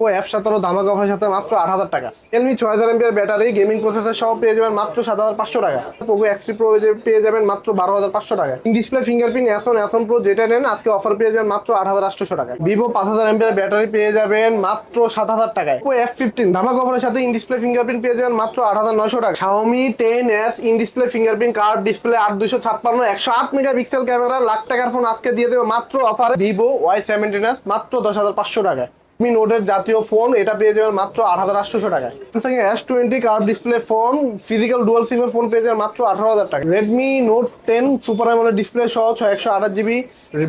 Oppo F সতেরো ধামাকা অফারের সাথে মাত্র আট হাজার টাকা। রিয়েলমি ছয় হাজার এমপিআর ব্যাটারি গেমিং প্রসেসর সহ পেয়ে যাবেন মাত্র সাত হাজার পাঁচশো টাকা। পোকো এক্সট্রি প্রো পেয়ে যাবেন মাত্র বারো হাজার পাঁচশো টাকা। ডিসপ্লে ফিঙ্গারপ্রিন্ট অ্যাসন অ্যাসন প্রো যেটা নেন, আজকে অফার পেয়ে যাবেন মাত্র আট হাজার আটশো টাকা। ভিভো পাঁচ হাজার এমপিআর ব্যাটারি পেয়ে যাবেন মাত্র সাত হাজার টাকায় ওপো এফ ফিফটিন ধামাকা অফারের সাথে ইন ডিসপ্লে ফিঙ্গারপ্রিন্ট পেয়ে যাবেন মাত্র আট হাজার নশো টাকা। Xiaomi ten S in display fingerprint card display আট দুশো ছাপ্পান্ন, একশো আট মেগাপিক্সেল ক্যামেরা, লাখ টাকার ফোন আজকে দিয়ে দেবে মাত্র offer Vivo Y seventeen S মাত্র দশ হাজার পাঁচশো টাকায় মি নোটের জাতীয় ফোন এটা পেয়ে যাবেন মাত্র আট হাজার আটশো টাকায়। Samsung S twenty card display phone physical dual সিমের ফোন পেয়ে যাবেন মাত্র আঠারো হাজার টাকা Redmi note ten super AMOLED display সহ ছয় একশো আঠাশ জিবি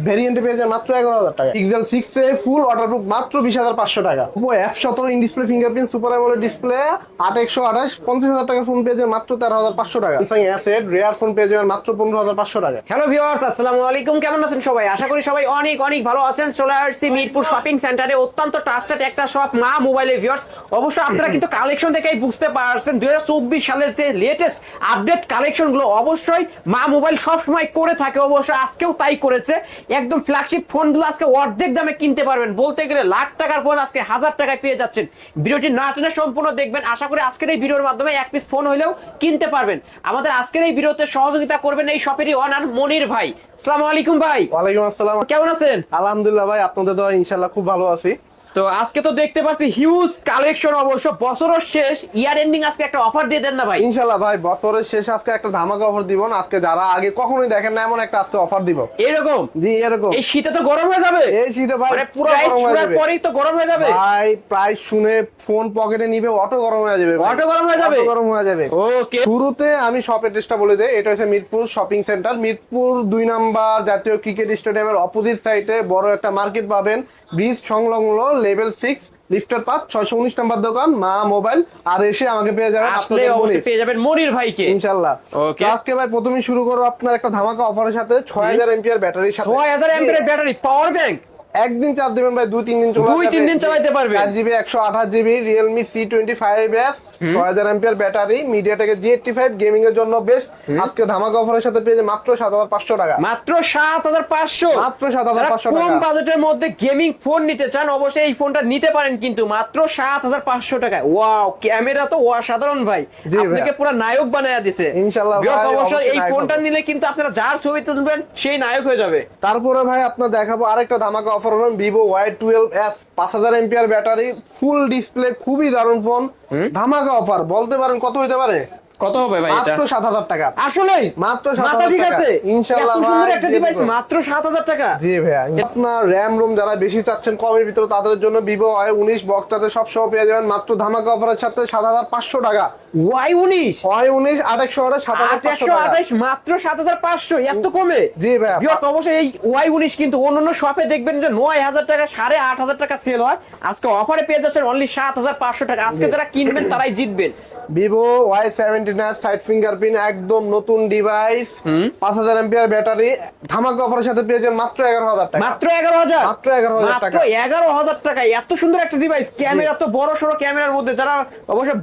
ভেরিয়েন্টে পেয়ে যাবেন মাত্র এগারো হাজার টাকা Pixel six A full waterproof মাত্র বিশ হাজার পাঁচশো টাকা। ওপো এফ সতেরো in display fingerprint super AMOLED display আট একশো আঠাশ, পঞ্চাশ হাজার টাকার ফোন পেয়ে যাবেন মাত্র তেরো হাজার পাঁচশো টাকা স্যামসাং এস এড রেয়ার ফোন পেয়ে যাবেন মাত্র পনেরো হাজার পাঁচশো টাকা হ্যালো ভিউয়ার্স আসসালামু আলাইকুম। কেমন আছেন সবাই? আশা করি সবাই অনেক অনেক ভালো আছেন। চলে আসছি মিরপুর শপিং সেন্টারে অত্যন্ত ট্রাস্টেড একটা শপ মা মোবাইলের ভিউয়ার্স অবশ্য আপনারা কিন্তু কালেকশন দেখেই বুঝতে পারছেন দুই সালের যে লেটেস্ট আপডেট কালেকশনগুলো অবশ্যই মা মোবাইল সব সময় করে থাকে অবশ্য আজকেও তাই করেছে। একদম ফ্ল্যাগশিপ ফোনগুলো আজকে অর্ধেক দামে কিনতে পারবেন। বলতে গেলে লাখ টাকার ফোন আজকে হাজার টাকায় পেয়ে যাচ্ছেন। ভিডিওটি না টেনে সম্পূর্ণ দেখবেন। আশা করি আজকের এই ভিডিওর মাধ্যমে এক পিস ফোন হলেও কিনতে পারবেন। আমাদের আজকের এই ভিডিওতে সহযোগিতা করবেন এই শপেরই অনার মনির ভাই। আসসালামু আলাইকুম ভাই। ওয়ালাইকুম আসসালাম। কেমন আছেন? আলহামদুলিল্লাহ ভাই আপনাদের ইনশাল্লাহ খুব ভালো আছি। তো আজকে তো দেখতে পাচ্ছি হিউজ কালেকশন অবশ্য। বছরের শেষ ইয়ার এন্ডিং আজকে একটা অফার দিয়ে দেন না ভাই। ইনশাল্লাহ ভাই বছরের শেষে আজকে একটা ধামাকা অফার দিব না। আজকে যারা আগে কখনোই দেখেন না এমন একটা আজকে অফার দিব। এরকম? জি এরকম। এই শীতে তো গরম হয়ে যাবে? এই শীতে ভাই মানে পুরো প্রাইস গরম হয়ে যাবে। পরেই তো গরম হয়ে যাবে? ভাই প্রায় শুনে ফোন পকেটে নিবে অটো গরম হয়ে যাবে অটো গরম হয়ে যাবে? অটো গরম হয়ে যাবে। ওকে শুরুতে আমি শপ অ্যাড্রেসটা বলে দেই এটা হচ্ছে মিরপুর শপিং সেন্টার মিরপুর দুই নাম্বার জাতীয় ক্রিকেট স্টেডিয়ামের অপোজিট সাইডে বড় একটা মার্কেট পাবেন। ব্রিজ সংলগ্ন লেভেল সিক্স লিফটার পাঁচ ছয়শো উনিশ নাম্বার দোকান মা মোবাইল আর এসে আমাকে পেয়ে যাবেন আসলে অবশ্যই পেয়ে যাবেন মনির ভাইকে। ইনশাল্লাহ। ওকে। আজকে ভাই প্রথমে শুরু করো আপনার একটা ধামাকা অফারের সাথে ছয় হাজার এমপিআর ব্যাটারির সাথে। ছয় হাজার এমপিআর ব্যাটারি পাওয়ার ব্যাংক একদিন চার্জ দিবেন ভাই দুই তিন দিন চলে দুই, তিন দিন চালাতে পারবেন। চার জিবি একশো আঠাশ GB Realme C twenty five S ছয় হাজার এমপিআর ব্যাটারি মিডিয়াটেকের জি এইটটি ফাইভ গেমিং এর জন্য বেস্ট আজকে ধামাকা অফারের সাথে পেয়ে যাবেন মাত্র সাত হাজার পাঁচশো টাকা। মাত্র সাত হাজার পাঁচশো। মাত্র 7,500 কম বাজেটের মধ্যে গেমিং ফোন নিতে চান অবশ্যই এই ফোনটা নিতে পারেন কিন্তু মাত্র সাত হাজার পাঁচশো টাকায়। ওয়াও ক্যামেরা তো অসাধারণ ভাই। ভাই। আপনাকে পুরো নায়ক বানায় দিছে। ইনশাল্লাহ অবশ্যই এই ফোনটা নিলে কিন্তু আপনারা যার ছবি তুলবেন সেই নায়ক হয়ে যাবে। তারপরে ভাই আপনার দেখাবো আরেকটা ধামাকা অফার হবেন ভিভো ওয়াই টুয়েলভ এস পাঁচ হাজার এমপিআর ব্যাটারি ফুল ডিসপ্লে খুবই দারুণ ফোন ধামাকা অফার বলতে পারেন কত হইতে পারে? কত হবে ভাই এটা? মাত্র 7000 টাকা। আসলেই মাত্র 7000 ঠিক আছে? ইনশাআল্লাহ এত সুন্দর একটা ডিভাইস মাত্র 7000 টাকা? জি ভাইয়া আপনার র‍্যাম রোম যারা বেশি চাচ্ছেন কমের ভিতরে তাদের জন্য vivo i19 বক্সটাতে সব সহ পেয়ে যাবেন মাত্র ধামাকা অফারের সাথে 7500 টাকা। Y19 y19 2800 7500 মাত্র 7500 এত কমে? জি ভাইয়া। ভিউয়ার্স অবশ্যই এই y19 কিন্তু অন্যান্য শপে দেখবেন যে 9000 টাকা 8500 টাকা সেল হয়। আজকে অফারে পেয়ে যাচ্ছেন অনলি 7500 টাকা। আজকে যারা কিনবেন তারাই জিতবেন। Vivo Y y70 antenna side fingerprint একদম নতুন ডিভাইস পাঁচ হাজার ব্যাটারি অফারের সাথে পেয়েছেন মাত্র এগারো হাজার টাকা। মাত্র এগারো হাজার? মাত্র এগারো হাজার টাকা। এগারো হাজার টাকা এত সুন্দর একটা ডিভাইস ক্যামেরা তো বড় সড়ো ক্যামেরার মধ্যে যারা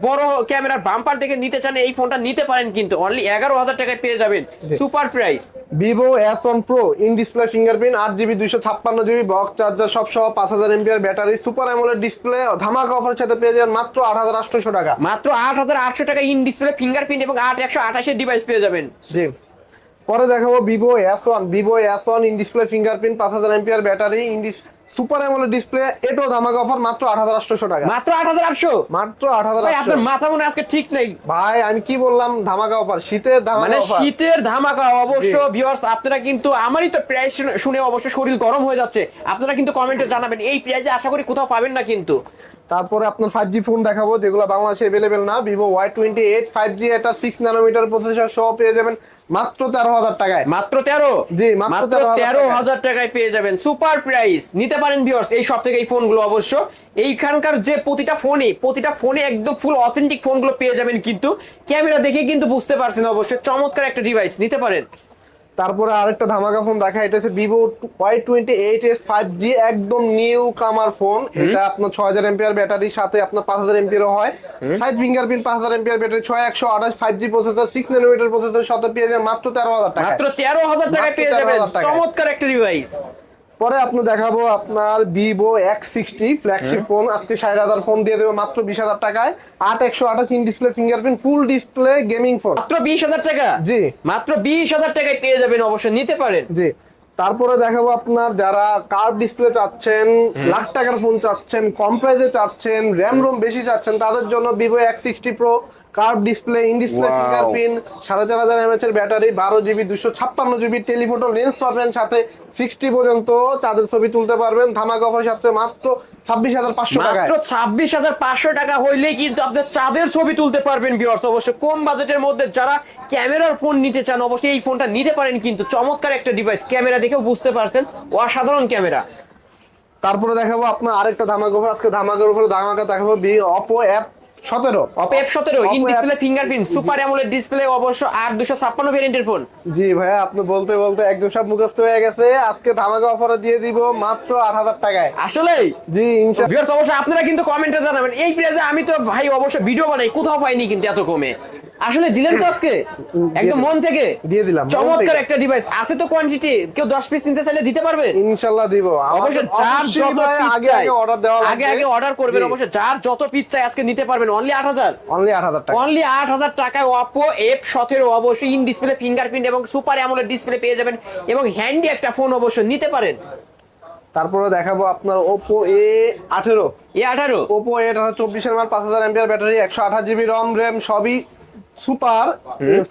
বড় ক্যামেরার বাম্পার দেখে নিতে চান এই ফোনটা নিতে পারেন কিন্তু। অনলি এগারো হাজার টাকায় পেয়ে যাবেন। Super price Vivo S one pro in display fingerprint আট জিবি দুইশো ছাপ্পান্ন জিবি বক্স চার্জার সব সহ পাঁচ হাজার MPR battery super AMOLED display ধামাকা অফারের সাথে পেয়ে যাবেন মাত্র আট হাজার আটশো টাকা। মাত্র আট হাজার আটশো টাকা ইন ডিসপ্লে ফিঙ্গারপ্রিন্ট এবং আট একশো আঠাশের ডিভাইস পেয়ে যাবেন। জি। পরে দেখাবো Vivo S one Vivo S one in display fingerprint পাঁচ হাজার MPR battery in super AMOLED display এটাও ধামাকা অফার মাত্র আট হাজার আটশোশো টাকা। মাত্র আট হাজার আটশো মাত্র আট হাজার আপনার মাথা মনে আজকে ঠিক নেই। ভাই আমি কি বললাম? ধামাকা অফার শীতের মানে শীতের ধামাকা অবশ্য ভিউয়ার্স আপনারা কিন্তু আমারই তো প্রাইস শুনে অবশ্য শরীর গরম হয়ে যাচ্ছে। আপনারা কিন্তু কমেন্টে জানাবেন এই প্রাইসে আশা করি কোথাও পাবেন না কিন্তু। তারপরে আপনার ফাইভ জি ফোন দেখাবো যেগুলো বাংলাদেশে অ্যাভেলেবেল না। Vivo Y twenty eight five G এটা সিক্স নানোমিটার প্রসেসর সহ পেয়ে যাবেন মাত্র তেরো হাজার টাকায়। মাত্র তেরো? জি, মাত্র মাত্র 13,000 তেরো হাজার টাকায় পেয়ে যাবেন। সুপার প্রাইস নিতে পারেন ভিউয়ার্স এই সব থেকে এই ফোনগুলো অবশ্য। এইখানকার যে প্রতিটা ফোনে প্রতিটা ফোনে একদম ফুল অথেন্টিক ফোনগুলো পেয়ে যাবেন কিন্তু। ক্যামেরা দেখে কিন্তু বুঝতে পারছেন অবশ্যই চমৎকার একটা ডিভাইস নিতে পারেন। তারপরে আরেকটা ধামাকা ফোন দেখা এটা হচ্ছে Vivo Y twenty eight S five G একদম নিউ কামার ফোন এটা আপনার ছয় হাজার এমপিআর ব্যাটারির সাথে আপনার পাঁচ হাজার এমপিআর হয়। সাইড ফিঙ্গারপ্রিন্ট পাঁচ হাজার এমপিআর ব্যাটারি ছয় একশো আঠাশ five G processor six nanometre processor সাথে পেয়ে যাবেন মাত্র তেরো হাজার টাকা মাত্র তেরো হাজার টাকা পেয়ে 13,000 যাবেন চমৎকার একটা ডিভাইস পরে আপনি দেখাবো আপনার Vivo X sixty flagship phone আজকে ষাট হাজার ফোন দিয়ে দেবো মাত্র বিশ হাজার টাকায়। আট একশো আঠাশ in display fingerprint full display gaming phone মাত্র বিশ হাজার টাকা? জি। মাত্র বিশ হাজার টাকায় পেয়ে যাবেন অবশ্যই নিতে পারেন। জি। তারপরে দেখাবো আপনার যারা কার্ভ ডিসপ্লে চাচ্ছেন লাখ টাকার ফোন চাচ্ছেন কম প্রাইসে চাচ্ছেন র্যাম রোম বেশি চাচ্ছেন তাদের জন্য Vivo X sixty pro curve display in display. Fingerprint সাড়ে চার হাজার এমএচ এর ব্যাটারি বারো জিবি দুশো ছাপ্পান্ন জিবি টেলিফোটো লেন্স পাবেন সাথে সিক্সটি পর্যন্ত তাদের ছবি তুলতে পারবেন। ধামাকা অফার সাথে মাত্র ছাব্বিশ হাজার পাঁচশো মাত্র ছাব্বিশ হাজার পাঁচশো টাকা হইলেই কিন্তু আপনার চাঁদের ছবি তুলতে পারবেন ভিউয়ার্স অবশ্যই কম বাজেটের মধ্যে যারা ক্যামেরার ফোন নিতে চান অবশ্যই এই ফোনটা নিতে পারেন কিন্তু চমৎকার একটা ডিভাইস ক্যামেরা দেখেও বুঝতে পারছেন অসাধারণ ক্যামেরা। তারপরে দেখাবো আপনার আরেকটা ধামাকা অফার আজকে ধামাকার উপরে ধামাকা দেখাবো বি অপো অ্যাপ সতেরো। অপো এফ সতেরো in display fingerprint super AMOLED display অবশ্য আট দুশো ছাপ্পান্ন ভেরিয়েন্টের ফোন জি ভাইয়া আপনি বলতে বলতে একদম সব মুখস্থ হয়ে গেছে। আজকে ধামাকা অফারে দিয়ে দিব মাত্র আট হাজার টাকায়। আসলেই? জি ইনশাল্লাহ অবশ্যই আপনারা কিন্তু কমেন্টে জানাবেন। এই প্রাইসে আমি তো ভাই অবশ্য ভিডিও বানাই কোথাও পাইনি কিন্তু এত কমে। আসলে দিলেন তো আজকে? একদম মন থেকে? দিয়ে দিলাম, চমৎকার একটা ডিভাইস আছে তো কোয়ান্টিটি কেউ 10 পিস নিতে চাইলে দিতে পারবে? ইনশাল্লাহ দিব। অবশ্যই যার যত পিস আগে আগে অর্ডার দেওয়া আগে আগে অর্ডার করবেন। অবশ্যই যার যত পিস চাই আজকে নিতে পারবেন। অনলি 8000 অনলি আট হাজার টাকা। অনলি 8000 টাকায় Oppo F17 অবশ্যই ইন ডিসপ্লে ফিঙ্গারপ্রিন্ট এবং সুপার অ্যামোলেড ডিসপ্লে পেয়ে যাবেন এবং হ্যান্ডি একটা ফোন অবশ্যই নিতে পারেন। তারপরে দেখাবো আপনার ওপো এ আঠেরো। এ 18 ওপো এ আঠারো চব্বিশের মাল পাঁচ হাজার এমপিআর ব্যাটারি একশো আঠাশ জিবি রম র্যাম সবই সুপার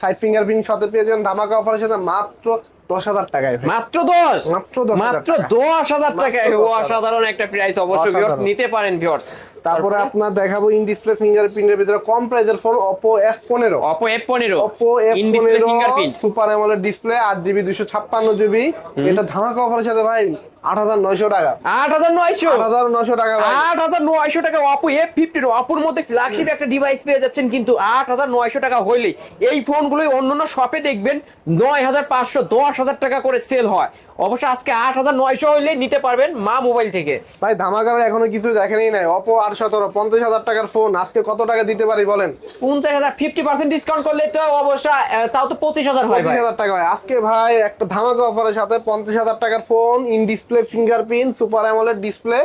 সাইড ফিঙ্গারপ্রিন্ট সাথে পেয়ে যাবেন ধামাকা অফারের সাথে মাত্র দশ হাজার টাকায় মাত্র 10 মাত্র মাত্র টাকা। 10000 টাকায়? মাত্র 10,000 অসাধারণ একটা প্রাইস অবশ্যই ভিউয়ার্স নিতে পারেন ভিউয়ার্স তারপরে আপনার দেখাবো ইন ডিসপ্লে ফিঙ্গারপ্রিন্টের ভিতরে কম প্রাইসের ফোন ওপো এফ পনেরো। Oppo F15 ওপো এফ পনেরো ফিঙ্গারপ্রিন্ট সুপার অ্যামোলেড ডিসপ্লে আট জিবি দুশো ছাপ্পান্ন জিবি এটা ধামাকা অফারের সাথে ভাই আট হাজার নয়শো টাকা। 8900 আট হাজার নয়শো টাকা আট হাজার নয়শো টাকা অপো এফ ফিফটিন অপোর মধ্যে ফ্ল্যাগশিপ একটা ডিভাইস পেয়ে যাচ্ছেন কিন্তু আট হাজার নয়শো টাকা হইলে এই ফোনগুলোই অন্যান্য শপে দেখবেন নয় হাজার পাঁচশো দশ হাজার টাকা করে সেল হয়। অবশ্য আজকে আট হাজার নয়শো হইলে নিতে পারবেন মা মোবাইল থেকে। ভাই ধামাকার এখনও কিছু দেখেনি নাই। অপো আট সতেরো পঞ্চাশ হাজার টাকার ফোন আজকে কত টাকা দিতে পারি বলেন? পঞ্চাশ হাজার ফিফটি পার্সেন্ট ডিসকাউন্ট করলে তো অবশ্য তাও তো পঁচিশ হাজার হয় পঁচিশ হাজার টাকা ভাই আজকে ভাই একটা ধামাকা অফারের সাথে পঞ্চাশ হাজার টাকার phone in display fingerprint super AMOLED display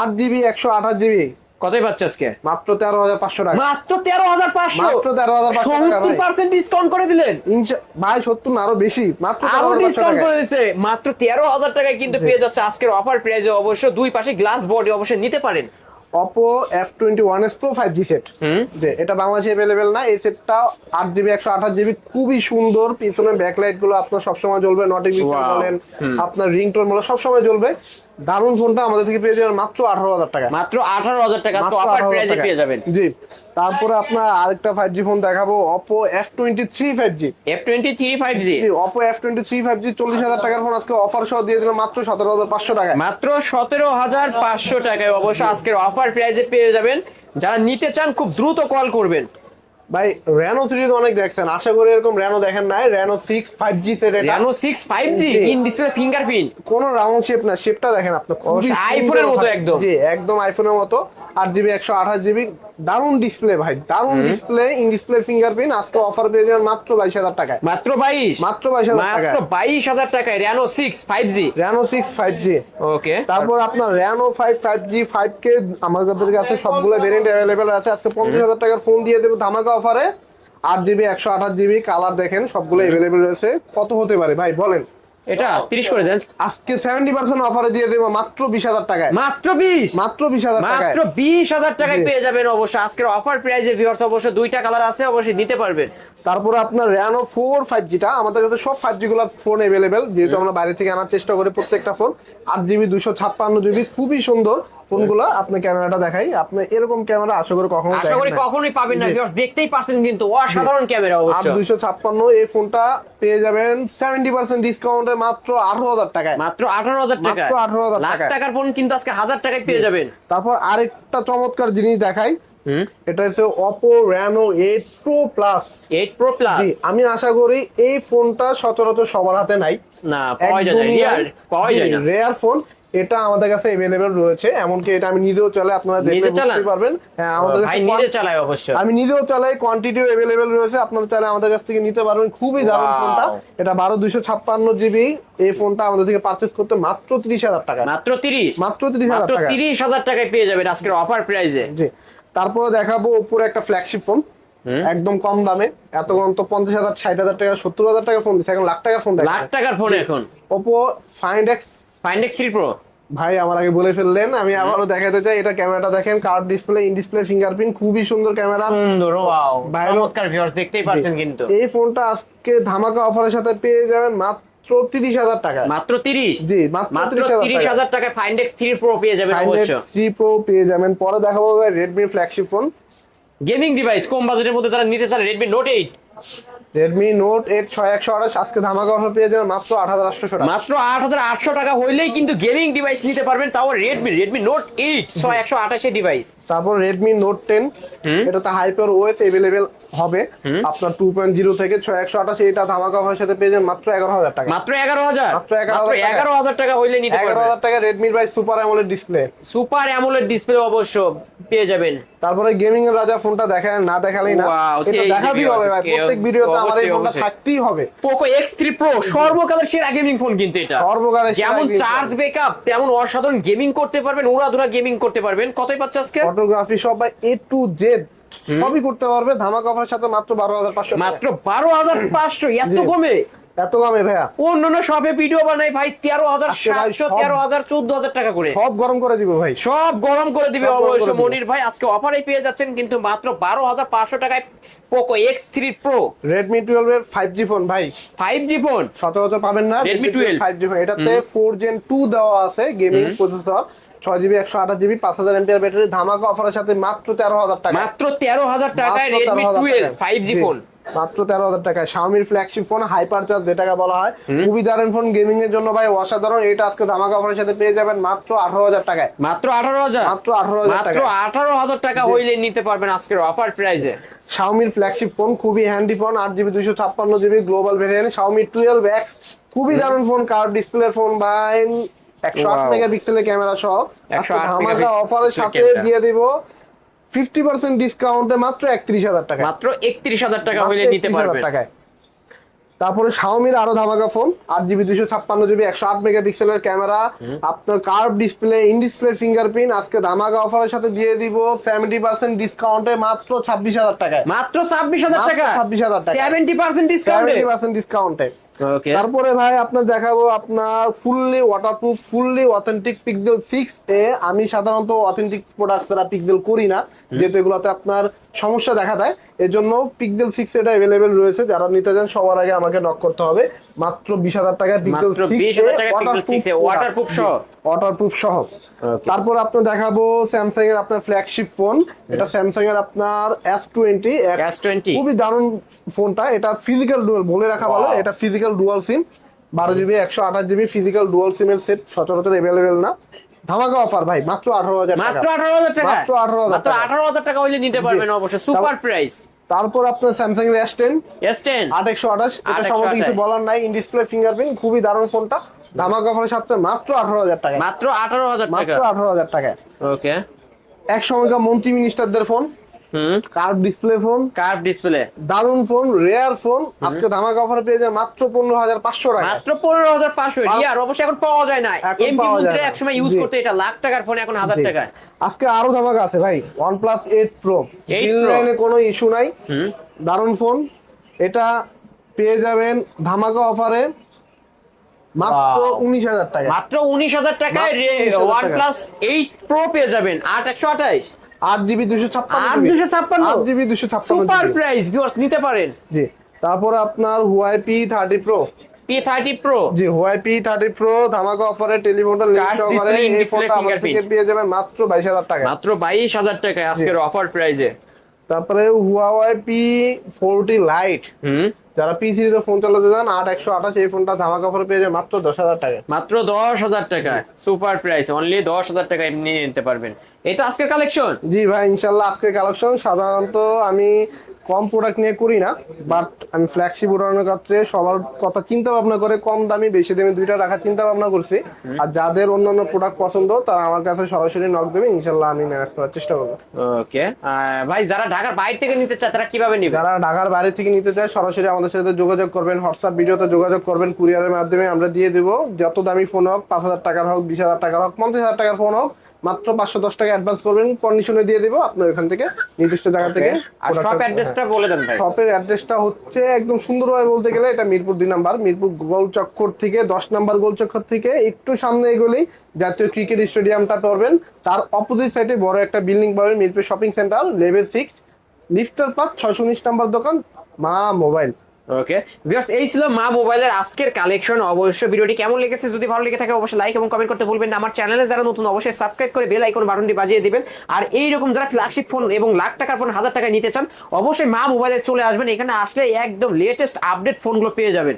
আট জিবি একশো আঠাশ জিবি। কতই পাচ্ছে আজকে? মাত্র তেরো হাজার পাঁচশো টাকা। মাত্র তেরো হাজার পাঁচশো? মাত্র 13,500 টাকা ভাই। সত্তর পার্সেন্ট ডিসকাউন্ট করে দিলেন? ভাই সত্তর না আরও বেশি। মাত্র আরও ডিসকাউন্ট করে দিছে। মাত্র তেরো হাজার টাকায় কিন্তু পেয়ে যাচ্ছে আজকের অফার প্রাইজে অবশ্য দুই পাশে গ্লাস বডি অবশ্যই নিতে পারেন। Oppo F twenty one S pro five G set যে এটা বাংলাদেশে অ্যাভেলেবেল না এই সেটটা আট জিবি একশো আঠাশ জিবি খুবই সুন্দর। পিছনে ব্যাকলাইটগুলো আপনার সবসময় জ্বলবে নোটিফিকেশন. বলেন আপনার রিংটোন বলেন সবসময় জ্বলবে। দারুণ ফোনটা আমাদের থেকে পেয়ে যাবেন মাত্র আঠারো হাজার টাকা। মাত্র আঠারো হাজার টাকা অফার 18,000 প্রাইজে টাকায়। পেয়ে যাবেন। জি তারপরে আপনার আরেকটা ফাইভ জি ফোন দেখাবো Oppo F twenty three five G F twenty three five G Oppo F twenty three five G চল্লিশ হাজার টাকার ফোন আজকে অফার সহ দিয়ে দিল মাত্র সতেরো হাজার পাঁচশো টাকায়। মাত্র সতেরো হাজার পাঁচশো টাকায় অবশ্য আজকের অফার প্রাইজে পেয়ে যাবেন। যারা নিতে চান খুব দ্রুত কল করবেন। ভাই র্যানো সিরিজ অনেক দেখছেন। আশা করি এরকম র্যানো দেখেন নাই। Reno six five G set Reno six five G. In display fingerprint কোন রাউন্ড শেপ না। শেপটা দেখেন আপনি খুবই অবশ্যই সুন্দর আইফোনের মতো একদম। জি একদম আইফোনের মতো। আট জিবি একশো আঠাশ জিবি দারুণ ডিসপ্লে ভাই দারুণ ডিসপ্লে ইন ডিসপ্লে ফিঙ্গারপ্রিন্ট আজকে অফার পেয়ে যাবেন মাত্র বাইশ হাজার টাকায়। মাত্র বাইশ? মাত্র 22,000 মাত্র টাকায়। বাইশ হাজার টাকায় Reno six five G Reno six five G okay তারপর আপনার Reno five five G five কে আমাদের কাছে সবগুলো ভেরিয়েন্ট অ্যাভেলেবেল আছে। আজকে পঞ্চাশ হাজার টাকার ফোন দিয়ে দেবো ধামাকা অফারে আট জিবি একশো আঠাশ জিবি কালার দেখেন সবগুলো অ্যাভেলেবেল রয়েছে। কত হতে পারে ভাই বলেন। এটা তিরিশ করে দেন। আজকে সেভেন্টি পার্সেন্ট অফারে দিয়ে দেব মাত্র বিশ হাজার টাকায়। মাত্র বিশ? মাত্র বিশ হাজার টাকায়। মাত্র বিশ হাজার টাকায় পেয়ে যাবেন অবশ্য। আজকের অফার প্রাইসে ভিউয়ার্স অবশ্য দুইটা কালার আছে অবশ্যই নিতে পারবেন। তারপরে আপনার Reno ফোর ফাইভ জিটা আমাদের কাছে সব ফাইভ জি গুলো ফোন अवेलेबल যেহেতু আমরা বাইরে থেকে আনার চেষ্টা করি প্রত্যেকটা ফোন আট জিবি দুশো ছাপ্পান্ন জিবি খুবই সুন্দর। ফোনগুলো আপনি ক্যামেরাটা দেখাই। আপনি এরকম ক্যামেরা আশা করি কখনো আশা করি কখনোই পাবেন না। ভিউয়ার্স দেখতেই পারছেন কিন্তু অসাধারণ ক্যামেরা অবশ্য। দুশো ছাপ্পান্ন এই ফোনটা পেয়ে যাবেন সেভেন্টি পার্সেন্ট ডিসকাউন্টে মাত্র আঠারো হাজার টাকায়। মাত্র আঠারো হাজার টাকা মাত্র 18,000 লাখ টাকার ফোন কিন্তু আজকে হাজার টাকায় পেয়ে যাবেন। তারপর আরেকটা চমৎকার জিনিস দেখাই। এটা হচ্ছে Oppo Reno eight pro plus eight pro plus আমি আশা করি এই ফোনটা সচরাচর সবার হাতে নাই। না পাওয়া যায় না রিয়ার পাওয়া যায় না। রেয়ার ফোন এটা আমাদের কাছে অ্যাভেলেবেল রয়েছে এমনকি এটা আমি নিজেও চালাই আপনারা চালান? বুঝতে পারবেন। হ্যাঁ আমাদের ভাই কাছে নিজে চালায় অবশ্য আমি নিজেও চালাই কোয়ান্টিটিও অ্যাভেলেবেল রয়েছে আপনারা চাইলে আমাদের কাছ থেকে নিতে পারবেন। খুবই দারুণ ফোনটা। এটা বারো দুশো ছাপ্পান্ন জিবি এই ফোনটা আমাদের থেকে পারচেস করতে মাত্র ত্রিশ হাজার টাকা। মাত্র তিরিশ? মাত্র তিরিশ হাজার মাত্র টাকা। তিরিশ হাজার টাকায় পেয়ে যাবেন আজকের অফার প্রাইসে জি। তারপরে দেখাবো ওপরে একটা ফ্ল্যাগশিপ ফোন একদম কম দামে। এত কম তো পঞ্চাশ হাজার ষাট হাজার টাকা সত্তর হাজার টাকা ফোন দিচ্ছে এখন লাখ টাকা ফোন লাখ টাকার ফোন এখন। Oppo Find X Find X three pro ভাই আমার আগে বলে ফেললেন আমি আবারও দেখাতে চাই এটা ক্যামেরাটা দেখেন curve display in display fingerprint খুবই সুন্দর ক্যামেরা। সুন্দর ওয়াও চমৎকার ভিউয়ার্স দেখতেই পারছেন কিন্তু। এই ফোনটা আজকে ধামাকা অফারের সাথে পেয়ে যাবেন মাত্র তিরিশ হাজার টাকা মাত্র তিরিশ? জি মাত্র তিরিশ হাজার টাকায়। ফাইন্ডেক্স থ্রি প্রো পেয়ে যাবেন থ্রি প্রো পেয়ে যাবেন। পরে দেখাবো Redmi flagship phone gaming device কম বাজেটের মধ্যে যারা নিতে চান Redmi Note eight Redmi Note eight ছয় একশো আঠাশ আজকে ধামাকা অফার পেয়ে যাবেন মাত্র আট হাজার আটশো টাকা। মাত্র আট হাজার আটশো টাকা হইলেই কিন্তু গেমিং ডিভাইস নিতে পারবেন তাও রেডমি রেডমি নোট এইট ছয় একশো আঠাশের ডিভাইস তারপর রেডমি নোট টেন এটাতে হাইপার ওএস এভেলেবেল হবে। আপনার টু পয়েন্ট জিরো থেকে ছয় একশো আঠাশ এটা ধামাকা অফারের সাথে পেয়ে যাবেন মাত্র এগারো হাজার টাকা। মাত্র এগারো হাজার? মাত্র 11,000 টাকা। এগারো হাজার টাকা হইলে নিতে এগারো পারবেন। হাজার টাকা রেডমির by super AMOLED display super AMOLED display অবশ্য পেয়ে যাবেন। তারপরে গেমিং এর রাজা ফোনটা দেখায় না দেখালেই না। এটা দেখাতেই হবে ভাই প্রত্যেক ভিডিওতে আমার এই ফোনটা থাকতেই হবে। পোকো এক্স থ্রি প্রো সর্বকালের সেরা গেমিং ফোন কিন্তু এটা। সর্বকালের সেরা যেমন চার্জ ব্যাকআপ তেমন অসাধারণ গেমিং করতে পারবেন উড়াধুরা গেমিং করতে পারবেন। কতই পাচ্ছে আজকে? ফটোগ্রাফি সব বা এ টু জেড সবই করতে পারবে। ধামাকা অফারের সাথে মাত্র বারো হাজার পাঁচশো মাত্র বারো হাজার পাঁচশো এত কমে? এত দামে ভাইয়া? অন্যান্য শপে ভিডিও বানাই ভাই তেরো হাজার সাতশো তেরো হাজার চোদ্দ হাজার টাকা করে। সব গরম করে দিব ভাই। সব গরম করে দিবে অবশ্য মনির ভাই আজকে অফারে পেয়ে যাচ্ছেন কিন্তু মাত্র বারো হাজার পাঁচশো টাকায় Poco X three pro Redmi twelve এর ফাইভ জি ফোন ভাই। ফাইভ জি ফোন সচরাচর পাবেন না Redmi 12 ফাইভ জি ফোন এটাতে ফোর জেন টু দেওয়া আছে গেমিং প্রসেসর ছয় জিবি একশো আঠাশ জিবি পাঁচ হাজার এমপিআর ব্যাটারি ধামাকা অফারের সাথে মাত্র তেরো হাজার টাকা মাত্র তেরো হাজার টাকায় Redmi twelve five G, phone মাত্র তেরো হাজার টাকায়। শাওমির ফ্ল্যাগশিপ ফোন হাইপার চার্জ যেটাকে বলা হয়। খুবই দারুণ ফোন গেমিং এর জন্য ভাই অসাধারণ। এটা আজকে ধামাকা অফারের সাথে পেয়ে যাবেন মাত্র আঠারো হাজার টাকায়। মাত্র আঠারো হাজার? মাত্র 18,000 মাত্র টাকায়। আঠারো হাজার টাকা হইলে নিতে পারবেন আজকের অফার প্রাইজে শাওমির ফ্ল্যাগশিপ ফোন খুবই হ্যান্ডি ফোন আট জিবি দুশো ছাপ্পান্ন GB global variant Xiaomi twelve X খুবই দারুণ ফোন কার ডিসপ্লে ফোন ভাই। একশো আট. মেগাপিক্সেলের ক্যামেরা সহ। 108 আজকে ধামাকা অফারের সাথে দিয়ে দিব। ফিফটি পার্সেন্ট ডিসকাউন্টে মাত্র একত্রিশ হাজার টাকা মাত্র একত্রিশ হাজার টাকা হইলে নিতে পারবেন টাকায়। তারপরে শাওমির আরও ধামাকা ফোন আট জিবি দুশো ছাপ্পান্ন জিবি একশো আট মেগাপিক্সেলের ক্যামেরা আপনার curve display in display fingerprint আজকে ধামাকা অফারের সাথে দিয়ে দিব সেভেন্টি পার্সেন্ট ডিসকাউন্টে মাত্র ছাব্বিশ হাজার টাকায়। মাত্র ছাব্বিশ হাজার টাকা? 26,000 টাকা। সেভেন্টি পার্সেন্ট ডিসকাউন্টে ডিসকাউন্টে তারপরে ভাই আপনার দেখাবো আপনার fully waterproof fully authentic Pixel six A আমি সাধারণত অথেন্টিক প্রোডাক্ট ছাড়া পিক্সেল করি না। যেহেতু এগুলাতে আপনার সমস্যা দেখা দেয়। এর জন্য পিক্সেল সিক্স এটা অ্যাভেলেবেল রয়েছে। যারা নিতে চান সবার আগে আমাকে নক করতে হবে। মাত্র বিশ হাজার টাকায় পিক্সেল মাত্র 20,000 টাকায় Pixel 6 এ waterproof সহ। ওয়াটারপ্রুফ সহ। তারপর আপনার দেখাবো স্যামসাং এর আপনার ফ্ল্যাগশিপ ফোন এটা স্যামসাং এর আপনার এস টোয়েন্টি S20 খুবই দারুণ ফোনটা এটা ফিজিক্যাল ডুয়াল বলে রাখা ভালো। এটা ফিজিক্যাল ডুয়াল সিম বারো জিবি একশো আঠাশ জিবি ফিজিক্যাল ডুয়াল সিমের সেট সচরাচর অ্যাভেলেবেল না। ধামাকা অফার ভাই। মাত্র আঠারো হাজার মাত্র আঠারো হাজার টাকা? মাত্র 18,000 মাত্র টাকা। আঠারো হাজার টাকা হইলে নিতে পারবেন অবশ্যই। সুপার প্রাইস তারপর আপনার স্যামসাং এর এস টেন এস টেন আট একশো আঠাশ এটা 828 সম্বন্ধে কিছু বলার নাই ইন ডিসপ্লে ফিঙ্গারপ্রিন্ট খুবই দারুণ ফোনটা। ধামাকা ফোনের সাথে মাত্র আঠারো হাজার টাকা মাত্র আঠারো হাজার টাকা। মাত্র আঠারো হাজার টাকা ওকে এক সময়কার মন্ত্রী মিনিস্টারদের phone curve display phone curve display. দারুণ ফোন রেয়ার ফোন। আজকে ধামাকা অফারে পেয়ে যায় মাত্র পনেরো হাজার পাঁচশো টাকা। মাত্র পনেরো হাজার পাঁচশো। রিয়ার অবশ্যই এখন পাওয়া যায় না এমপি মুদ্রা না। এক সময় ইউজ করতে এটা লাখ টাকার ফোন এখন হাজার। টাকায়। আজকে আরও ধামাকা আছে ভাই ওয়ান প্লাস এইট প্রো 8 লাইনে কোনো ইস্যু নাই। দারুণ ফোন। এটা পেয়ে যাবেন ধামাকা অফারে মাত্র উনিশ হাজার টাকা মাত্র উনিশ হাজার টাকায় মাত্র 19,000 ওয়ান প্লাস এইট প্রো পেয়ে যাবেন। আট একশো আঠাইশ আট জিবি দুশো ছাপ্পান্ন আট দুশো ছাপ্পান্ন। আট জিবি দুশো ছাপ্পান্ন সুপার প্রাইস ভিউয়ার্স নিতে পারেন। জি। তারপরে আপনার Huawei P thirty pro P thirty pro জি হুয়াই পি থার্টি প্রো ধামাকা অফারে টেলিফোনটা এই ফোনটা আমাদের থেকে পেয়ে যাবেন মাত্র বাইশ হাজার টাকা মাত্র বাইশ হাজার টাকায় আজকের অফার প্রাইজে তারপরে হুয়াওয়াই পি ফোরটি লাইট হুম। যারা পি সিরিজের ফোন চালাতে চান আট একশো আঠাশ এই ফোনটা ধামাকা অফারে পেয়ে যায় মাত্র দশ হাজার টাকা মাত্র দশ হাজার টাকা। সুপার প্রাইস অনলি দশ হাজার টাকা এমনি নিতে পারবেন। এই তো আজকের কালেকশন জি ভাই ইনশাল্লাহ আজকের কালেকশন সাধারণত আমি কম প্রোডাক্ট নিয়ে করি না বাট আমি ফ্ল্যাগশিপ উড়ানোর ক্ষেত্রে সবার কথা চিন্তা ভাবনা করে কম দামি বেশি দামি দুইটা রাখার চিন্তা ভাবনা করছি। আর যাদের অন্যান্য প্রোডাক্ট পছন্দ তারা আমার কাছে সরাসরি নক দেবে ইনশাল্লাহ আমি ম্যানেজ করার চেষ্টা করব। ওকে ভাই যারা ঢাকার বাইরে থেকে নিতে চায় তারা কীভাবে নিবে? যারা ঢাকার বাইরে থেকে নিতে চায় সরাসরি আমাদের সাথে যোগাযোগ করবেন হোয়াটসঅ্যাপ ভিডিওতে যোগাযোগ করবেন কুরিয়ারের মাধ্যমে আমরা দিয়ে দেবো। যত দামি ফোন হোক পাঁচ হাজার টাকার হোক বিশ হাজার টাকার হোক পঞ্চাশ হাজার টাকার ফোন হোক মাত্র পাঁচশো দশ টাকা অ্যাডভান্স করবেন। কন্ডিশনে দিয়ে দেবো আপনার ওখান থেকে নির্দিষ্ট জায়গা থেকে আর শপ অ্যাড্রেসটা বলে দেন ভাই। শপের অ্যাড্রেসটা হচ্ছে একদম সুন্দরভাবে বলতে গেলে এটা মিরপুর দুই নাম্বার মিরপুর গোল চক্কর থেকে দশ নাম্বার গোল চক্কর থেকে একটু সামনে এগোলেই জাতীয় ক্রিকেট স্টেডিয়ামটা পড়বেন তার অপোজিট সাইডে বড় একটা বিল্ডিং পাবেন Mirpur shopping centre level six লিফটার পাঁচ ছয়শো উনিশ নাম্বার দোকান মা মোবাইল ওকে ভিউয়ার্স এই ছিল মা মোবাইলের আজকের কালেকশন অবশ্যই ভিডিওটি কেমন লেগেছে, যদি ভালো লেগে থাকে অবশ্যই লাইক এবং কমেন্ট করতে ভুলবেন না। আমার চ্যানেলে যারা নতুন, অবশ্যই সাবস্ক্রাইব করে বেল আইকন বাটনটি বাজিয়ে দিবেন। আর এই রকম যারা ফ্ল্যাগশিপ ফোন এবং লাখ টাকার ফোন হাজার টাকায় নিতে চান, অবশ্যই মা মোবাইলে চলে আসবেন। এখানে আসলে একদম লেটেস্ট আপডেট ফোনগুলো পেয়ে যাবেন।